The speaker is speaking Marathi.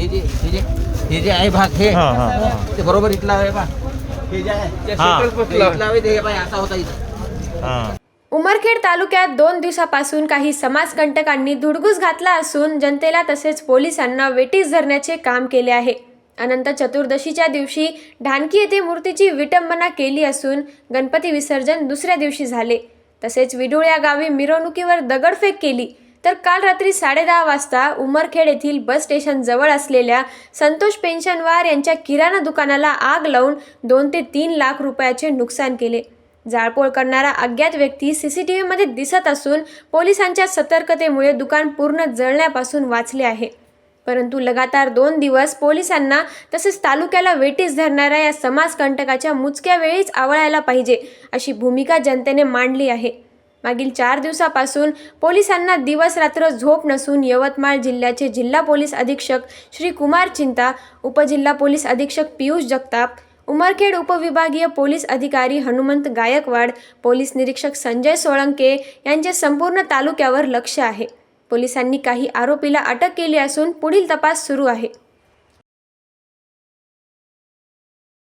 हे जे हे जे हे जे आहे भाग हे. हा, हा, हा. ते बरोबर इथला आहे बा. हे जे आहे ते हा. इथला आहे ते हे बाय असा होता इथं. हां. उमरखेड तालुक्यात दोन दिवसापासून काही समाजकंटकांनी धुडगूस घातला असून जनतेला तसेच पोलिसांना वेटीस धरण्याचे काम केले आहे. अनंत चतुर्दशीच्या दिवशी ढानकी येथे मूर्तीची विटंबना केली असून गणपती विसर्जन दुसऱ्या दिवशी झाले. तसेच विडुळ या गावी मिरवणुकीवर दगडफेक केली. तर काल रात्री साडेदहा वाजता उमरखेड येथील बस स्टेशन जवळ असलेल्या संतोष पेन्शनवार यांच्या किराणा दुकानाला आग लावून दोन ते तीन लाख रुपयाचे नुकसान केले. जाळपोळ करणारा अज्ञात व्यक्ती सी सी टी व्हीमध्ये दिसत असून पोलिसांच्या सतर्कतेमुळे दुकान पूर्ण जळण्यापासून वाचले आहे. परंतु लगातार दोन दिवस पोलिसांना तसेच तालुक्याला वेटीस धरणाऱ्या या समाजकंटकाच्या मुचक्या वेळीच आवळायला पाहिजे अशी भूमिका जनतेने मांडली आहे. मागील चार दिवसापासून पोलिसांना दिवस रात्र झोप नसून यवतमाळ जिल्ह्याचे जिल्हा पोलीस अधीक्षक श्री कुमार चिंता उपजिल्हा पोलीस अधीक्षक पियुष जगताप उमरखेड उपविभागीय पोलीस अधिकारी हनुमंत गायकवाड पोलीस निरीक्षक संजय सोळंके यांचे संपूर्ण तालुक्यावर लक्ष आहे. पोलिसांनी काही आरोपीला अटक केली असून पुढील तपास सुरू आहे.